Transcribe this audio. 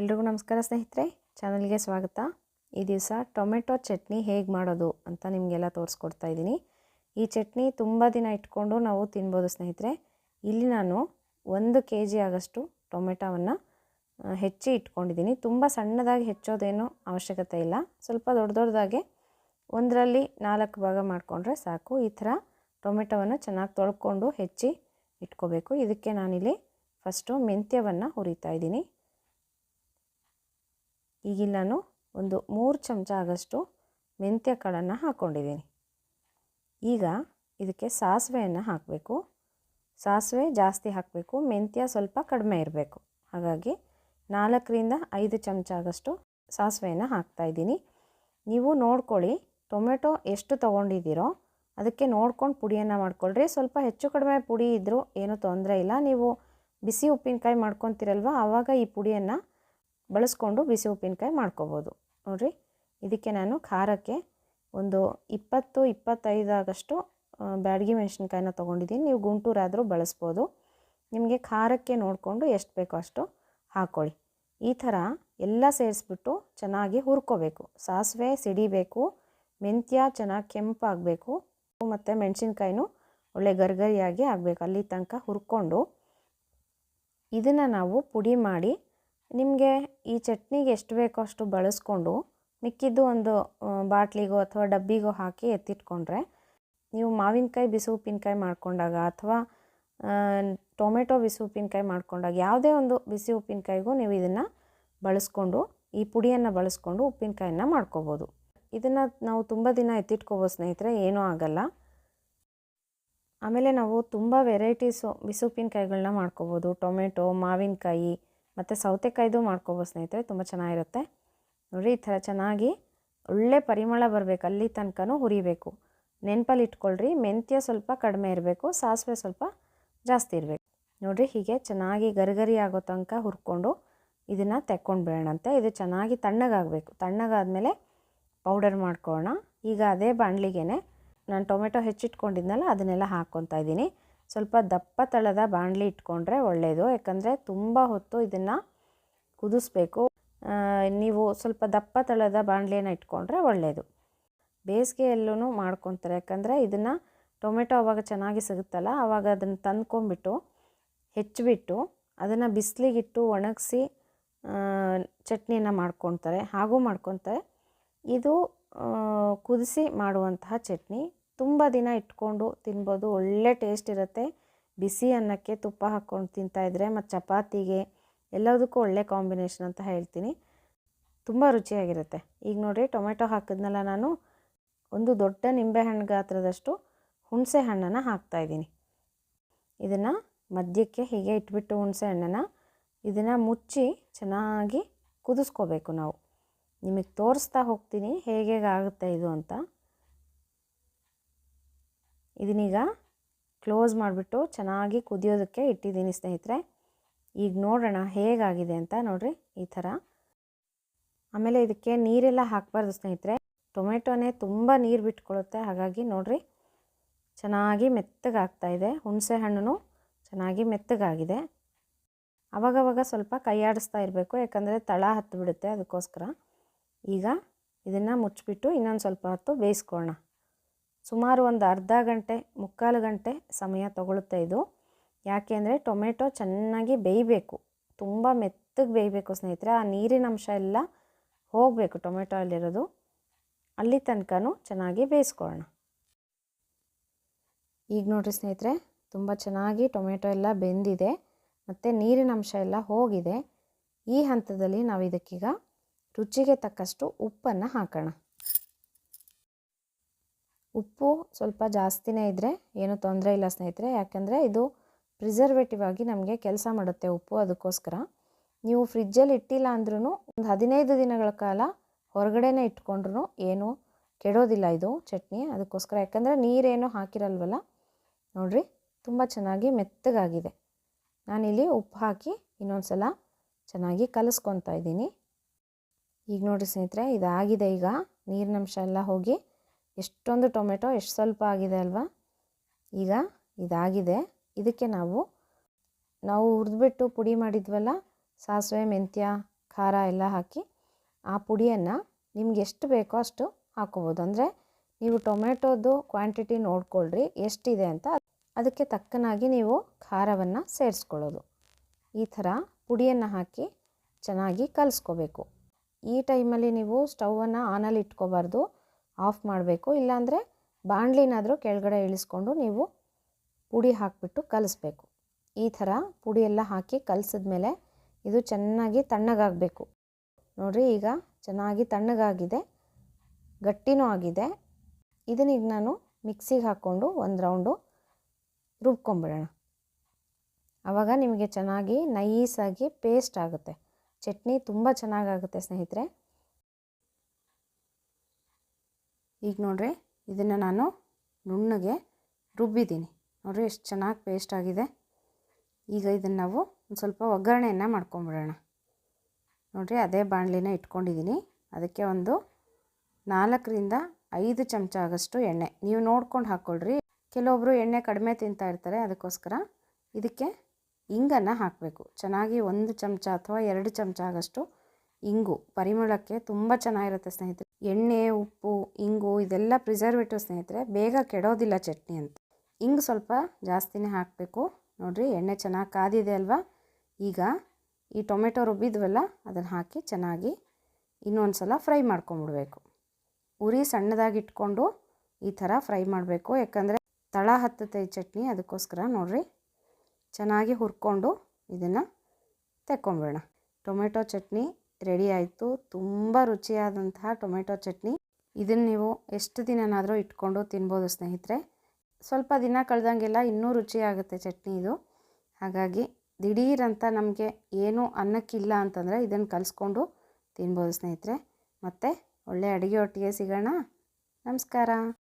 ಎಲ್ರಿಗೂ ನಮಸ್ಕಾರ ಸ್ನೇಹಿತರೆ, ಚಾನಲ್ಗೆ ಸ್ವಾಗತ. ಈ ದಿವಸ ಟೊಮೆಟೊ ಚಟ್ನಿ ಹೇಗೆ ಮಾಡೋದು ಅಂತ ನಿಮಗೆಲ್ಲ ತೋರಿಸ್ಕೊಡ್ತಾ ಇದ್ದೀನಿ. ಈ ಚಟ್ನಿ ತುಂಬ ದಿನ ಇಟ್ಕೊಂಡು ನಾವು ತಿನ್ಬೋದು ಸ್ನೇಹಿತರೆ. ಇಲ್ಲಿ ನಾನು ಒಂದು ಕೆ ಜಿ ಆಗಷ್ಟು ಟೊಮೆಟೊವನ್ನು ಹೆಚ್ಚಿ ಇಟ್ಕೊಂಡಿದ್ದೀನಿ. ತುಂಬ ಸಣ್ಣದಾಗಿ ಹೆಚ್ಚೋದೇನು ಅವಶ್ಯಕತೆ ಇಲ್ಲ. ಸ್ವಲ್ಪ ದೊಡ್ಡ ದೊಡ್ಡದಾಗೆ ಒಂದರಲ್ಲಿ ನಾಲ್ಕು ಭಾಗ ಮಾಡಿಕೊಂಡ್ರೆ ಸಾಕು. ಈ ಥರ ಟೊಮೆಟೊವನ್ನು ಚೆನ್ನಾಗಿ ತೊಳ್ಕೊಂಡು ಹೆಚ್ಚಿ ಇಟ್ಕೋಬೇಕು. ಇದಕ್ಕೆ ನಾನಿಲ್ಲಿ ಫಸ್ಟು ಮೆಂತ್ಯವನ್ನು ಹುರಿತಾ ಇದ್ದೀನಿ. ಈಗಿಲ್ಲಿ ನಾನು ಒಂದು ಮೂರು ಚಮಚ ಆಗಷ್ಟು ಮೆಂತ್ಯ ಕಾಳನ್ನು ಹಾಕ್ಕೊಂಡಿದ್ದೀನಿ ಈಗ ಇದಕ್ಕೆ ಸಾಸಿವೆಯನ್ನು ಹಾಕಬೇಕು. ಸಾಸಿವೆ ಜಾಸ್ತಿ ಹಾಕಬೇಕು. ಮೆಂತ್ಯ ಸ್ವಲ್ಪ ಕಡಿಮೆ ಇರಬೇಕು. ಹಾಗಾಗಿ ನಾಲ್ಕರಿಂದ ಐದು ಚಮಚ ಆಗಷ್ಟು ಸಾಸಿವೆಯನ್ನು ಹಾಕ್ತಾಯಿದ್ದೀನಿ ನೀವು ನೋಡ್ಕೊಳ್ಳಿ, ಟೊಮೆಟೊ ಎಷ್ಟು ತೊಗೊಂಡಿದ್ದೀರೋ ಅದಕ್ಕೆ ನೋಡ್ಕೊಂಡು ಪುಡಿಯನ್ನು ಮಾಡ್ಕೊಳ್ರಿ. ಸ್ವಲ್ಪ ಹೆಚ್ಚು ಕಡಿಮೆ ಪುಡಿ ಇದ್ದರೂ ಏನೂ ತೊಂದರೆ ಇಲ್ಲ. ನೀವು ಬಿಸಿ ಉಪ್ಪಿನಕಾಯಿ ಮಾಡ್ಕೊತೀರಲ್ವ, ಆವಾಗ ಈ ಪುಡಿಯನ್ನು ಬಳಸ್ಕೊಂಡು ಬಿಸಿ ಉಪ್ಪಿನಕಾಯಿ ಮಾಡ್ಕೋಬೋದು. ನೋಡಿರಿ, ಇದಕ್ಕೆ ನಾನು ಖಾರಕ್ಕೆ ಒಂದು ಇಪ್ಪತ್ತು ಇಪ್ಪತ್ತೈದಾಗಷ್ಟು ಬ್ಯಾಡಗಿ ಮೆಣಸಿನ್ಕಾಯಿನ ತೊಗೊಂಡಿದ್ದೀನಿ. ನೀವು ಗುಂಟೂರಾದರೂ ಬಳಸ್ಬೋದು. ನಿಮಗೆ ಖಾರಕ್ಕೆ ನೋಡಿಕೊಂಡು ಎಷ್ಟು ಬೇಕೋ ಅಷ್ಟು ಹಾಕ್ಕೊಳ್ಳಿ ಈ ಥರ ಎಲ್ಲ ಸೇರಿಸ್ಬಿಟ್ಟು ಚೆನ್ನಾಗಿ ಹುರ್ಕೋಬೇಕು. ಸಾಸಿವೆ ಸಿಡಿಬೇಕು, ಮೆಂತ್ಯ ಚೆನ್ನಾಗಿ ಕೆಂಪಾಗಬೇಕು, ಮತ್ತು ಮೆಣಸಿನ್ಕಾಯಿನೂ ಒಳ್ಳೆ ಗರ್ಗರಿಯಾಗಿ ಆಗಬೇಕು. ಅಲ್ಲಿ ತನಕ ಹುರ್ಕೊಂಡು ಇದನ್ನು ನಾವು ಪುಡಿ ಮಾಡಿ ನಿಮಗೆ ಈ ಚಟ್ನಿಗೆ ಎಷ್ಟು ಬೇಕೋ ಅಷ್ಟು ಬಳಸ್ಕೊಂಡು ಮಿಕ್ಕಿದ್ದು ಒಂದು ಬಾಟ್ಲಿಗೋ ಅಥವಾ ಡಬ್ಬಿಗೋ ಹಾಕಿ ಎತ್ತಿಟ್ಕೊಂಡ್ರೆ ನೀವು ಮಾವಿನಕಾಯಿ ಬಿಸಿ ಉಪ್ಪಿನಕಾಯಿ ಮಾಡ್ಕೊಂಡಾಗ ಅಥವಾ ಟೊಮೆಟೊ ಬಿಸಿ ಉಪ್ಪಿನಕಾಯಿ ಮಾಡ್ಕೊಂಡಾಗ ಯಾವುದೇ ಒಂದು ಬಿಸಿ ಉಪ್ಪಿನಕಾಯಿಗೂ ನೀವು ಇದನ್ನು ಬಳಸ್ಕೊಂಡು ಈ ಪುಡಿಯನ್ನು ಬಳಸ್ಕೊಂಡು ಉಪ್ಪಿನಕಾಯಿನ ಮಾಡ್ಕೋಬೋದು. ಇದನ್ನು ನಾವು ತುಂಬ ದಿನ ಎತ್ತಿಟ್ಕೋಬೋದು ಸ್ನೇಹಿತರೆ, ಏನೂ ಆಗಲ್ಲ. ಆಮೇಲೆ ನಾವು ತುಂಬ ವೆರೈಟೀಸು ಬಿಸಿ ಉಪ್ಪಿನಕಾಯಿಗಳನ್ನ ಮಾಡ್ಕೋಬೋದು. ಟೊಮೆಟೊ, ಮಾವಿನಕಾಯಿ ಮತ್ತು ಸೌತೆಕಾಯ್ದು ಮಾಡ್ಕೋಬೋದು ಸ್ನೇಹಿತರೆ, ತುಂಬ ಚೆನ್ನಾಗಿರುತ್ತೆ. ನೋಡಿ, ಈ ಥರ ಚೆನ್ನಾಗಿ ಒಳ್ಳೆ ಪರಿಮಳ ಬರಬೇಕು, ಅಲ್ಲಿ ತನಕನೂ ಹುರಿಬೇಕು. ನೆನಪಲ್ಲಿ ಇಟ್ಕೊಳ್ರಿ, ಮೆಂತ್ಯ ಸ್ವಲ್ಪ ಕಡಿಮೆ ಇರಬೇಕು, ಸಾಸಿವೆ ಸ್ವಲ್ಪ ಜಾಸ್ತಿ ಇರಬೇಕು. ನೋಡಿರಿ, ಹೀಗೆ ಚೆನ್ನಾಗಿ ಗರಿಗರಿ ಆಗೋ ತನಕ ಹುರ್ಕೊಂಡು ಇದನ್ನು ತೆಕ್ಕೊಂಡು ಬಿಡೋಣಂತೆ ಇದು ಚೆನ್ನಾಗಿ ತಣ್ಣಗಾಗಬೇಕು. ತಣ್ಣಗಾದಮೇಲೆ ಪೌಡರ್ ಮಾಡ್ಕೊಳ್ಳೋಣ. ಈಗ ಅದೇ ಬಾಣಲಿಗೆ ನಾನು ಟೊಮೆಟೊ ಹೆಚ್ಚಿಟ್ಕೊಂಡಿದ್ನಲ್ಲ, ಅದನ್ನೆಲ್ಲ ಹಾಕ್ಕೊತಾ ಇದ್ದೀನಿ. ಸ್ವಲ್ಪ ದಪ್ಪ ತಳದ ಬಾಣಲಿ ಇಟ್ಕೊಂಡ್ರೆ ಒಳ್ಳೆಯದು ಯಾಕಂದರೆ ತುಂಬ ಹೊತ್ತು ಇದನ್ನು ಕುದಿಸ್ಬೇಕು. ನೀವು ಸ್ವಲ್ಪ ದಪ್ಪ ತಳದ ಬಾಣಲಿಯನ್ನು ಇಟ್ಕೊಂಡ್ರೆ ಒಳ್ಳೆಯದು ಬೇಸಿಗೆಯಲ್ಲೂ ಮಾಡ್ಕೊತಾರೆ. ಯಾಕಂದರೆ ಇದನ್ನು ಟೊಮೆಟೊ ಅವಾಗ ಚೆನ್ನಾಗಿ ಸಿಗುತ್ತಲ್ಲ ಆವಾಗ ಅದನ್ನು ತಂದ್ಕೊಂಬಿಟ್ಟು ಹೆಚ್ಚಿಬಿಟ್ಟು ಅದನ್ನು ಬಿಸಿಲಿಗಿಟ್ಟು ಒಣಗಿಸಿ ಚಟ್ನಿಯನ್ನು ಮಾಡ್ಕೊತಾರೆ. ಹಾಗೂ ಮಾಡ್ಕೊತಾರೆ. ಇದು ಕುದಿಸಿ ಮಾಡುವಂತಹ ಚಟ್ನಿ. ತುಂಬ ದಿನ ಇಟ್ಕೊಂಡು ತಿನ್ಬೋದು. ಒಳ್ಳೆ ಟೇಸ್ಟ್ ಇರುತ್ತೆ. ಬಿಸಿ ಅನ್ನಕ್ಕೆ ತುಪ್ಪ ಹಾಕ್ಕೊಂಡು ತಿಂತಾಯಿದ್ರೆ ಮತ್ತು ಚಪಾತಿಗೆ ಎಲ್ಲದಕ್ಕೂ ಒಳ್ಳೆ ಕಾಂಬಿನೇಷನ್ ಅಂತ ಹೇಳ್ತೀನಿ. ತುಂಬ ರುಚಿಯಾಗಿರುತ್ತೆ. ಈಗ ನೋಡಿ ಟೊಮೆಟೊ ಹಾಕಿದ್ನಲ್ಲ ನಾನು. ಒಂದು ದೊಡ್ಡ ನಿಂಬೆಹಣ್ಣು ಗಾತ್ರದಷ್ಟು ಹುಣಸೆ ಹಣ್ಣನ್ನು ಹಾಕ್ತಾಯಿದ್ದೀನಿ ಇದನ್ನು ಮಧ್ಯಕ್ಕೆ ಹೀಗೆ ಇಟ್ಬಿಟ್ಟು ಹುಣಸೆ ಹಣ್ಣನ್ನು ಇದನ್ನು ಮುಚ್ಚಿ ಚೆನ್ನಾಗಿ ಕುದಿಸ್ಕೋಬೇಕು ನಾವು. ನಿಮಗೆ ತೋರಿಸ್ತಾ ಹೋಗ್ತೀನಿ ಹೇಗೆ ಹೇಗೆ ಆಗುತ್ತೆ ಇದು ಅಂತ. ಇದನ್ನೀಗ ಕ್ಲೋಸ್ ಮಾಡಿಬಿಟ್ಟು ಚೆನ್ನಾಗಿ ಕುದಿಯೋದಕ್ಕೆ ಇಟ್ಟಿದ್ದೀನಿ ಸ್ನೇಹಿತರೆ. ಈಗ ನೋಡೋಣ ಹೇಗಾಗಿದೆ ಅಂತ ನೋಡಿರಿ ಈ ಥರ. ಆಮೇಲೆ ಇದಕ್ಕೆ ನೀರೆಲ್ಲ ಹಾಕಬಾರ್ದು ಸ್ನೇಹಿತರೆ. ಟೊಮೆಟೊನೇ ತುಂಬ ನೀರು ಬಿಟ್ಕೊಳ್ಳುತ್ತೆ, ಹಾಗಾಗಿ ನೋಡಿರಿ ಚೆನ್ನಾಗಿ ಮೆತ್ತಗಾಗ್ತಾ ಇದೆ. ಹುಣಸೆ ಹಣ್ಣು ಚೆನ್ನಾಗಿ ಮೆತ್ತಗಾಗಿದೆ. ಅವಾಗವಾಗ ಸ್ವಲ್ಪ ಕೈಯಾಡಿಸ್ತಾ ಇರಬೇಕು, ಯಾಕಂದರೆ ತಳ ಹತ್ತು ಬಿಡುತ್ತೆ ಅದಕ್ಕೋಸ್ಕರ. ಈಗ ಇದನ್ನು ಮುಚ್ಚಿಬಿಟ್ಟು ಇನ್ನೊಂದು ಸ್ವಲ್ಪ ಹೊತ್ತು ಬೇಯಿಸ್ಕೊಳ್ಳೋಣ. ಸುಮಾರು ಒಂದು ಅರ್ಧ ಗಂಟೆ, ಮುಕ್ಕಾಲು ಗಂಟೆ ಸಮಯ ತಗೊಳುತ್ತೆ ಇದು. ಯಾಕೆ ಅಂದರೆ ಟೊಮೆಟೊ ಚೆನ್ನಾಗಿ ಬೇಯಬೇಕು. ತುಂಬ ಮೆತ್ತಗೆ ಬೇಯಬೇಕು ಸ್ನೇಹಿತರೆ. ಆ ನೀರಿನ ಅಂಶ ಎಲ್ಲ ಹೋಗಬೇಕು ಟೊಮೆಟೊ ಅಲ್ಲಿರೋದು ಅಲ್ಲಿ ತನಕನೂ ಚೆನ್ನಾಗಿ ಬೇಯಿಸ್ಕೊಳ್ಳೋಣ. ಈಗ ನೋಡಿರಿ ಸ್ನೇಹಿತರೆ, ತುಂಬ ಚೆನ್ನಾಗಿ ಟೊಮೆಟೊ ಎಲ್ಲ ಬೆಂದಿದೆ. ಮತ್ತು ನೀರಿನ ಅಂಶ ಎಲ್ಲ ಹೋಗಿದೆ. ಈ ಹಂತದಲ್ಲಿ ನಾವು ಇದಕ್ಕೀಗ ರುಚಿಗೆ ತಕ್ಕಷ್ಟು ಉಪ್ಪನ್ನು ಹಾಕೋಣ. ಉಪ್ಪು ಸ್ವಲ್ಪ ಜಾಸ್ತಿನೇ ಇದ್ದರೆ ಏನೂ ತೊಂದರೆ ಇಲ್ಲ ಸ್ನೇಹಿತರೆ. ಯಾಕಂದರೆ ಇದು ಪ್ರಿಸರ್ವೇಟಿವ್ ಆಗಿ ನಮಗೆ ಕೆಲಸ ಮಾಡುತ್ತೆ ಉಪ್ಪು ಅದಕ್ಕೋಸ್ಕರ. ನೀವು ಫ್ರಿಜ್ಜಲ್ಲಿ ಇಟ್ಟಿಲ್ಲ ಅಂದ್ರೂ ಒಂದು ಹದಿನೈದು ದಿನಗಳ ಕಾಲ ಹೊರಗಡೆನೇ ಇಟ್ಕೊಂಡ್ರು ಏನೂ ಕೆಡೋದಿಲ್ಲ ಇದು ಚಟ್ನಿ ಅದಕ್ಕೋಸ್ಕರ. ಯಾಕಂದರೆ ನೀರೇನು ಹಾಕಿರಲ್ವಲ್ಲ? ನೋಡಿರಿ, ತುಂಬ ಚೆನ್ನಾಗಿ ಮೆತ್ತಗಾಗಿದೆ. ನಾನಿಲ್ಲಿ ಉಪ್ಪು ಹಾಕಿ ಇನ್ನೊಂದು ಸಲ ಚೆನ್ನಾಗಿ ಕಲಸ್ಕೊತಾ ಇದ್ದೀನಿ. ಈಗ ನೋಡಿರಿ ಸ್ನೇಹಿತರೆ, ಇದಾಗಿದೆ ಈಗ. ನೀರಿನಂಶ ಎಲ್ಲ ಹೋಗಿ ಎಷ್ಟೊಂದು ಟೊಮೆಟೊ, ಎಷ್ಟು ಸ್ವಲ್ಪ ಆಗಿದೆ ಅಲ್ವಾ? ಈಗ ಇದಾಗಿದೆ. ಇದಕ್ಕೆ ನಾವು ನಾವು ಹುರಿದ್ಬಿಟ್ಟು ಪುಡಿ ಮಾಡಿದ್ವಲ್ಲ, ಸಾಸಿವೆ, ಮೆಂತ್ಯ, ಖಾರ ಎಲ್ಲ ಹಾಕಿ, ಆ ಪುಡಿಯನ್ನು ನಿಮ್ಗೆ ಎಷ್ಟು ಬೇಕೋ ಅಷ್ಟು ಹಾಕೋಬೋದು ಅಂದರೆ ನೀವು ಟೊಮೆಟೊದು ಕ್ವಾಂಟಿಟಿ ನೋಡ್ಕೊಳ್ರಿ, ಎಷ್ಟಿದೆ ಅಂತ. ಅದಕ್ಕೆ ತಕ್ಕನಾಗಿ ನೀವು ಖಾರವನ್ನು ಸೇರಿಸ್ಕೊಳ್ಳೋದು. ಈ ಥರ ಪುಡಿಯನ್ನು ಹಾಕಿ ಚೆನ್ನಾಗಿ ಕಲಿಸ್ಕೋಬೇಕು. ಈ ಟೈಮಲ್ಲಿ ನೀವು ಸ್ಟವನ್ನು ಆನಲ್ಲಿ ಇಟ್ಕೋಬಾರ್ದು. ಆಫ್ ಮಾಡಬೇಕು. ಇಲ್ಲಾಂದರೆ ಬಾಣಲಿನಾದರೂ ಕೆಳಗಡೆ ಇಳಿಸ್ಕೊಂಡು ನೀವು ಪುಡಿ ಹಾಕಿಬಿಟ್ಟು ಕಲಿಸ್ಬೇಕು. ಈ ಥರ ಪುಡಿ ಹಾಕಿ ಹಾಕಿ ಕಲಿಸಿದ್ಮೇಲೆ ಇದು ಚೆನ್ನಾಗಿ ತಣ್ಣಗಾಗಬೇಕು. ನೋಡಿರಿ ಈಗ ಚೆನ್ನಾಗಿ ತಣ್ಣಗಾಗಿದೆ, ಗಟ್ಟಿನೂ ಆಗಿದೆ. ಇದನ್ನೀಗ ನಾನು ಮಿಕ್ಸಿಗೆ ಹಾಕ್ಕೊಂಡು ಒಂದು ರೌಂಡು ರುಬ್ಕೊಂಬಿಡೋಣ. ಆವಾಗ ನಿಮಗೆ ಚೆನ್ನಾಗಿ ನೈಸಾಗಿ ಪೇಸ್ಟ್ ಆಗುತ್ತೆ. ಚಟ್ನಿ ತುಂಬ ಚೆನ್ನಾಗಾಗುತ್ತೆ ಸ್ನೇಹಿತರೆ. ಈಗ ನೋಡ್ರಿ, ಇದನ್ನು ನಾನು ನುಣ್ಣಗೆ ರುಬ್ಬಿದ್ದೀನಿ. ನೋಡಿರಿ, ಎಷ್ಟು ಚೆನ್ನಾಗಿ ಪೇಸ್ಟ್ ಆಗಿದೆ. ಈಗ ಇದನ್ನು ನಾವು ಒಂದು ಸ್ವಲ್ಪ ಒಗ್ಗರಣೆಯನ್ನು ಮಾಡ್ಕೊಂಬಿಡೋಣ. ನೋಡಿರಿ, ಅದೇ ಬಾಣಲಿನ ಇಟ್ಕೊಂಡಿದ್ದೀನಿ ಅದಕ್ಕೆ ಒಂದು ನಾಲ್ಕರಿಂದ ಐದು ಚಮಚ ಆಗೋಷ್ಟು ಎಣ್ಣೆ. ನೀವು ನೋಡ್ಕೊಂಡು ಹಾಕ್ಕೊಳ್ರಿ ಕೆಲವೊಬ್ಬರು ಎಣ್ಣೆ ಕಡಿಮೆ ತಿಂತಾ ಇರ್ತಾರೆ, ಅದಕ್ಕೋಸ್ಕರ ಇದಕ್ಕೆ ಇಂಗನ್ನು ಹಾಕಬೇಕು. ಚೆನ್ನಾಗಿ ಒಂದು ಚಮಚ ಅಥವಾ ಎರಡು ಚಮಚ ಆಗೋಷ್ಟು ಇಂಗು ಪರಿಮಳಕ್ಕೆ ತುಂಬ ಚೆನ್ನಾಗಿರುತ್ತೆ ಸ್ನೇಹಿತರೆ. ಎಣ್ಣೆ, ಉಪ್ಪು, ಇಂಗು ಇದೆಲ್ಲ ಪ್ರಿಸರ್ವೇಟಿವ್ ಸ್ನೇಹಿತರೆ. ಬೇಗ ಕೆಡೋದಿಲ್ಲ ಚಟ್ನಿ ಅಂತ. ಇಂಗು ಸ್ವಲ್ಪ ಜಾಸ್ತಿನೇ ಹಾಕಬೇಕು. ನೋಡಿರಿ ಎಣ್ಣೆ ಚೆನ್ನಾಗಿ ಕಾದಿದೆ ಅಲ್ವಾ? ಈಗ ಈ ಟೊಮೆಟೊ ರುಬ್ಬಿದ್ವಲ್ಲ, ಅದನ್ನು ಹಾಕಿ ಚೆನ್ನಾಗಿ ಇನ್ನೊಂದು ಸಲ ಫ್ರೈ ಮಾಡ್ಕೊಂಬಿಡ್ಬೇಕು. ಉರಿ ಸಣ್ಣದಾಗಿ ಇಟ್ಕೊಂಡು ಈ ಥರ ಫ್ರೈ ಮಾಡಬೇಕು. ಯಾಕಂದರೆ ತಳ ಹತ್ತುತ್ತೆ ಈ ಚಟ್ನಿ, ಅದಕ್ಕೋಸ್ಕರ ನೋಡಿರಿ ಚೆನ್ನಾಗಿ ಹುರ್ಕೊಂಡು ಇದನ್ನು ತೆಕ್ಕೊಂಬಿಡೋಣ. ಟೊಮೆಟೊ ಚಟ್ನಿ ರೆಡಿ ಆಯಿತು. ತುಂಬ ರುಚಿಯಾದಂತಹ ಟೊಮೆಟೊ ಚಟ್ನಿ. ಇದನ್ನು ನೀವು ಎಷ್ಟು ದಿನನಾದರೂ ಇಟ್ಕೊಂಡು ತಿನ್ಬೋದು ಸ್ನೇಹಿತರೆ. ಸ್ವಲ್ಪ ದಿನ ಕಳೆದಂಗೆಲ್ಲ ಇನ್ನೂ ರುಚಿಯಾಗುತ್ತೆ ಚಟ್ನಿ ಇದು. ಹಾಗಾಗಿ ದಿಢೀರಂತ ನಮಗೆ ಏನು ಅನ್ನಕ್ಕಿಲ್ಲ ಅಂತಂದರೆ ಇದನ್ನು ಕಲಿಸ್ಕೊಂಡು ತಿನ್ಬೋದು ಸ್ನೇಹಿತರೆ. ಮತ್ತು ಒಳ್ಳೆಯ ಅಡುಗೆ ಒಟ್ಟಿಗೆ ಸಿಗೋಣ. ನಮಸ್ಕಾರ.